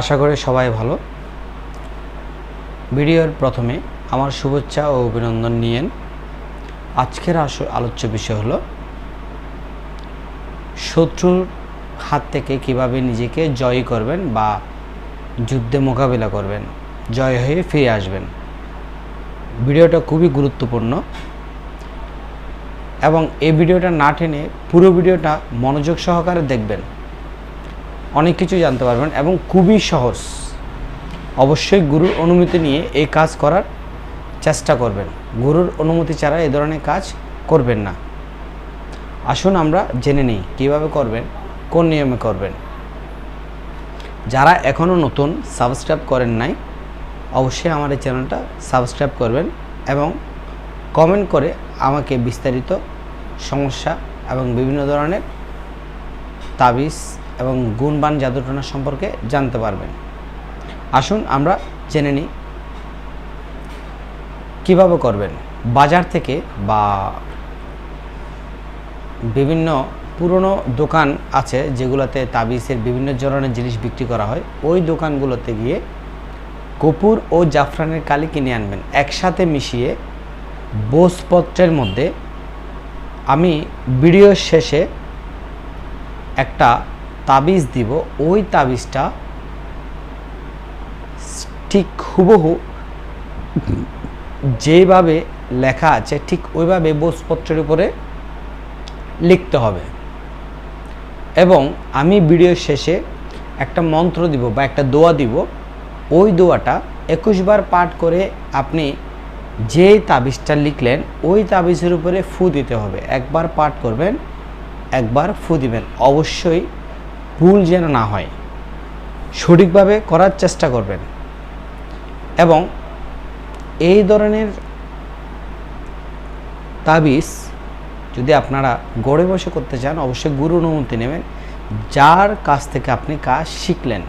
আশা করি সবাই ভালো। ভিডিওর প্রথমে আমার শুভেচ্ছা ও অভিনন্দন নিয়েন। আজকের আলোচ্য বিষয় হলো, শত্রুর হাত থেকে কীভাবে নিজেকে জয়ী করবেন বা যুদ্ধে মোকাবিলা করবেন, জয় হয়ে ফিরে আসবেন। ভিডিওটা খুবই গুরুত্বপূর্ণ। এবং এই ভিডিওটা না টেনে পুরো ভিডিওটা মনোযোগ সহকারে দেখবেন। অনেক কিছু জানতে পারবেন এবং খুবই সহজ। অবশ্যই গুরুর অনুমতি নিয়ে এই কাজ করার চেষ্টা করবেন। গুরুর অনুমতি ছাড়া এ ধরনের কাজ করবেন না। আসুন আমরা জেনে নিই কীভাবে করবেন, কোন নিয়মে করবেন। যারা এখনও নতুন সাবস্ক্রাইব করেন নাই, অবশ্যই আমার এই চ্যানেলটা সাবস্ক্রাইব করবেন এবং কমেন্ট করে আমাকে বিস্তারিত সমস্যা এবং বিভিন্ন ধরনের তাবিজ এবং গুণবান জাদুটনা সম্পর্কে জানতে পারবেন। আসুন আমরা জেনে নিই কীভাবে করবেন। বাজার থেকে বা বিভিন্ন পুরনো দোকান আছে যেগুলোতে তাবিজের বিভিন্ন ধরনের জিনিস বিক্রি করা হয়। ওই দোকানগুলোতে গিয়ে কপুর ও জাফরানের কালি কিনে আনবেন। একসাথে মিশিয়ে বোসপত্রের মধ্যে আমি ভিডিওর শেষে একটা তাবিজ দিব, ওই তাবিজটা ঠিক হুবহু যেভাবে লেখা আছে, ঠিক ওইভাবে বোসপত্রের উপরে লিখতে হবে। এবং আমি ভিডিওর শেষে একটা মন্ত্র দিব বা একটা দোয়া দিব। ওই দোয়াটা একুশবার পাঠ করে আপনি যেই তাবিজটা লিখলেন, ওই তাবিজের উপরে ফু দিতে হবে। একবার পাঠ করবেন, একবার ফু দিবেন। অবশ্যই ভুল যেন না হয়। সঠিকভাবে করার চেষ্টা করবেন। এবং এই ধরনের তাবিজ যদি আপনারা গড়ে বসে করতে চান, অবশ্যই গুরু অনুমতি নেবেন। যার কাছ থেকে আপনি কাজ শিখলেন,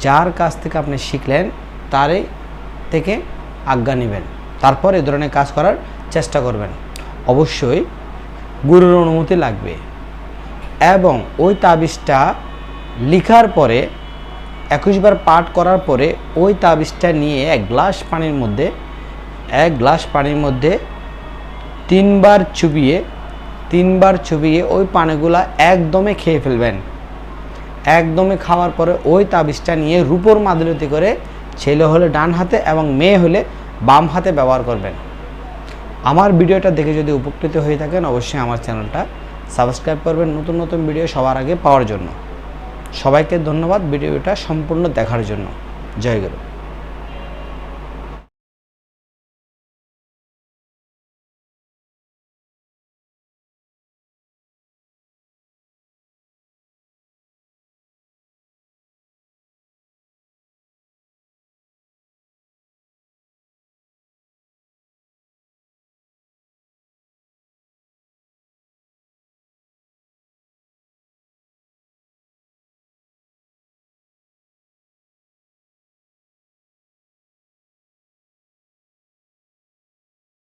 যার কাছ থেকে আপনি শিখলেন, তারই থেকে আজ্ঞা নেবেন। তারপর এ ধরনের কাজ করার চেষ্টা করবেন। অবশ্যই গুরুর অনুমতি লাগবে। এবং ওই তাবিজটা লিখার পরে, একুশবার পাঠ করার পরে ওই তাবিজটা নিয়ে এক গ্লাস পানির মধ্যে, এক গ্লাস পানির মধ্যে তিনবার চুবিয়ে তিনবার চুবিয়ে ওই পানিগুলা একদমে খেয়ে ফেলবেন। একদমে খাওয়ার পরে ওই তাবিজটা নিয়ে রূপোর মাদুলিতে করে ছেলে হলে ডান হাতে এবং মেয়ে হলে বাম হাতে ব্যবহার করবেন। আমার ভিডিওটা দেখে যদি উপকৃত হয়ে থাকেন, অবশ্যই আমার চ্যানেলটা সাবস্ক্রাইব করবেন নতুন নতুন ভিডিও সবার আগে পাওয়ার জন্য। সবাইকে ধন্যবাদ ভিডিওটা সম্পূর্ণ দেখার জন্য। জয় গুরু।